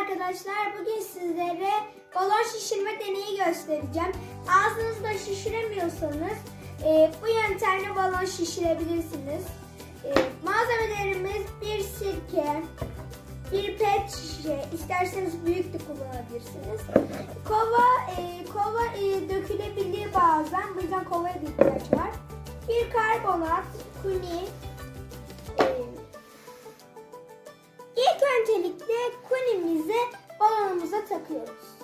arkadaşlar. Bugün sizlere balon şişirme deneyi göstereceğim. Ağzınızda şişiremiyorsanız e, bu yöntemle balon şişirebilirsiniz. E, malzemelerimiz bir sirke, bir pet şişe, isterseniz büyük de kullanabilirsiniz. Kova, e, kova e, dökülebilir bazen. Bu yüzden kovaya da ihtiyaç var. Bir karbonat, kuni, kunimizi balonumuza takıyoruz.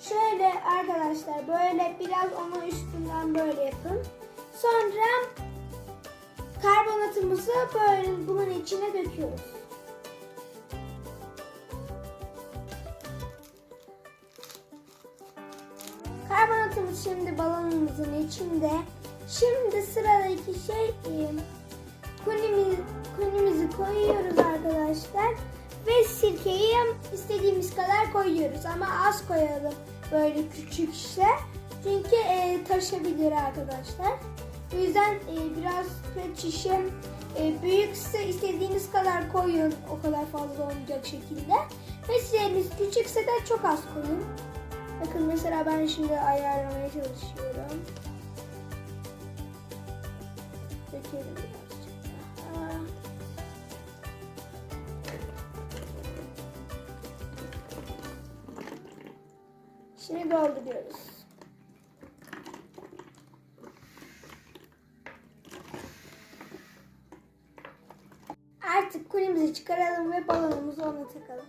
Şöyle arkadaşlar böyle biraz onun üstünden böyle yapın. Sonra karbonatımızı böyle bunun içine döküyoruz. Karbonatımız şimdi balonumuzun içinde. Şimdi sıradaki şey e, kunimiz, kunimizi koyuyoruz. Ve sirkeyi istediğimiz kadar koyuyoruz ama az koyalım böyle küçük işte. Çünkü e, taşabilir arkadaşlar. O yüzden e, biraz şişe e, büyükse istediğiniz kadar koyun. O kadar fazla olmayacak şekilde. Ve şişeniz küçükse de çok az koyun. Bakın mesela ben şimdi ayarlamaya çalışıyorum. Dökelim birazcık Şimdi dolduruyoruz. Artık kulemizi çıkaralım ve balonumuzu ona takalım.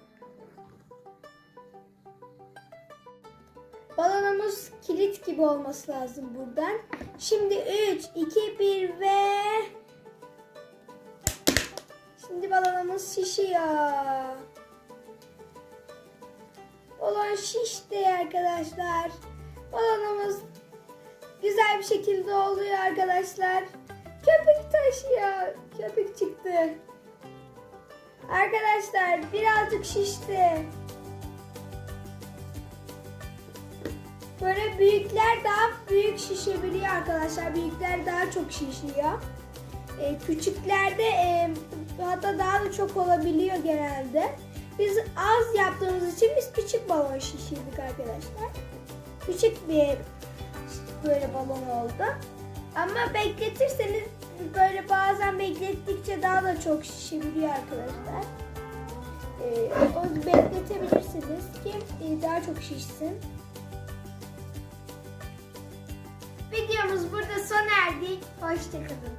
Balonumuz kilit gibi olması lazım buradan. Şimdi 3, 2, 1 ve... Şimdi balonumuz şişiyor. Balon şişti arkadaşlar. Balonumuz güzel bir şekilde oluyor arkadaşlar. Köpük taşıyor. Köpük çıktı. Arkadaşlar birazcık şişti. Böyle büyükler daha büyük şişebiliyor arkadaşlar. Büyükler daha çok şişiyor. Ee, küçüklerde e, hatta daha da çok olabiliyor genelde. Biz az yaptığımız için biz küçük balon şişirdik arkadaşlar. Küçük bir böyle balon oldu. Ama bekletirseniz böyle bazen beklettikçe daha da çok şişebiliyor arkadaşlar. Ee, onu bekletebilirsiniz ki e, daha çok şişsin. Videomuz burada sona erdi. Hoşçakalın.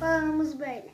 Balonumuz böyle.